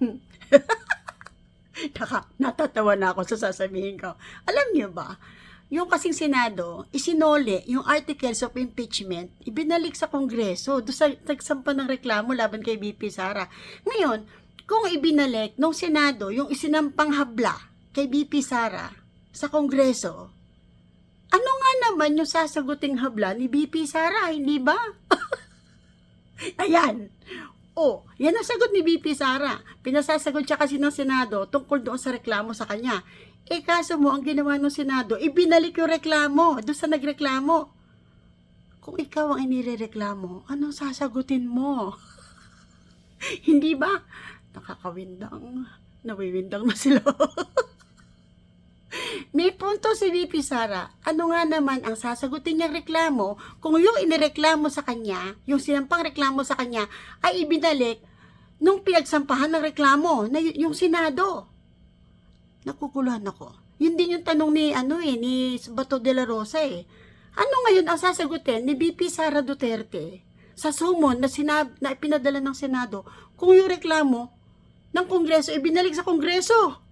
Naka, natatawa na ako sa sasabihin ko. Alam niyo ba, yung kasing Senado, isinole yung articles of impeachment, ibinalik sa Kongreso, doon sa nagsampa ng reklamo laban kay BP Sara. Ngayon, kung ibinalik ng Senado yung isinampang habla kay BP Sara sa Kongreso, ano nga naman yung sasaguting habla ni BP Sara, hindi ba? Ayan. Oh, yan ang sagot ni BP Sara. Pinasasagot siya kasi ng Senado tungkol doon sa reklamo sa kanya. Eh kaso mo, ang ginawa ng Senado, ibinalik yung reklamo doon sa nagreklamo. Kung ikaw ang inireklamo, anong sasagutin mo? Hindi ba? Nakakawindang. Nawiwindang na sila. May punto si VP Sara. Ano nga naman ang sasagutin niyang reklamo kung yung inireklamo sa kanya, yung sinampang reklamo sa kanya, ay ibinalik nung pinagsampahan ng reklamo na yung Senado. Nakukuluhan ako. Yun din yung tanong ni, ano eh, ni Bato de la Rosa eh. Ano ngayon ang sasagutin ni VP Sara Duterte sa sumon na, sinab, na ipinadala ng Senado kung yung reklamo ng Kongreso ibinalik sa Kongreso?